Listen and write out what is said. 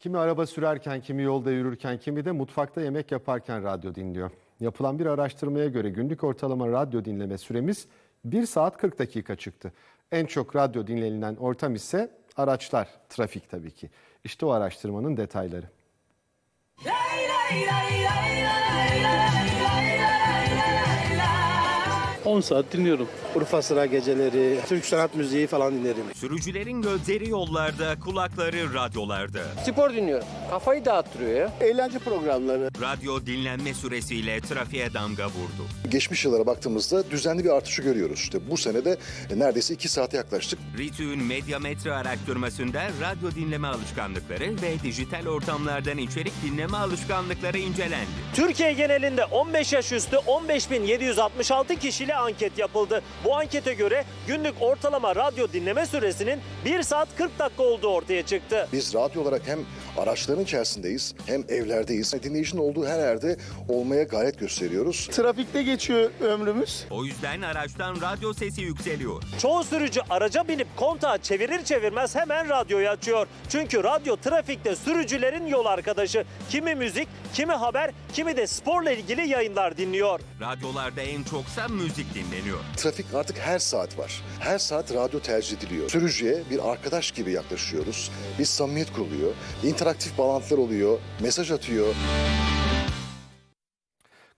Kimi araba sürerken, kimi yolda yürürken, kimi de mutfakta yemek yaparken radyo dinliyor. Yapılan bir araştırmaya göre günlük ortalama radyo dinleme süremiz 1 saat 40 dakika çıktı. En çok radyo dinlenilen ortam ise araçlar, trafik tabii ki. İşte o araştırmanın detayları. 10 saat dinliyorum. Urfa sıra geceleri, Türk sanat müziği falan dinlerim. Sürücülerin gözleri yollarda, kulakları radyolarda. Spor dinliyorum. Kafayı dağıttırıyor ya. Eğlence programları. Radyo dinlenme süresiyle trafiğe damga vurdu. Geçmiş yıllara baktığımızda düzenli bir artışı görüyoruz. İşte bu sene de neredeyse 2 saate yaklaştık. RİTÜ'nün Medyametre araştırmasında radyo dinleme alışkanlıkları ve dijital ortamlardan içerik dinleme alışkanlıkları incelendi. Türkiye genelinde 15 yaş üstü 15.766 kişiyle anket yapıldı. Bu ankete göre günlük ortalama radyo dinleme süresinin 1 saat 40 dakika olduğu ortaya çıktı. Biz radyo olarak hem araçların içerisindeyiz hem evlerdeyiz. Dinleyicinin olduğu her yerde olmaya gayret gösteriyoruz. Trafikte geçiyor ömrümüz. O yüzden araçtan radyo sesi yükseliyor. Çoğu sürücü araca binip kontağı çevirir çevirmez hemen radyoyu açıyor. Çünkü radyo trafikte sürücülerin yol arkadaşı. Kimi müzik, kimi haber, kimi de sporla ilgili yayınlar dinliyor. Radyolarda en çoksa müzik dinleniyor. Trafik artık her saat var. Her saat radyo tercih ediliyor. Sürücüye bir arkadaş gibi yaklaşıyoruz. Bir samimiyet kuruluyor. interaktif bağlantılar oluyor. Mesaj atıyor.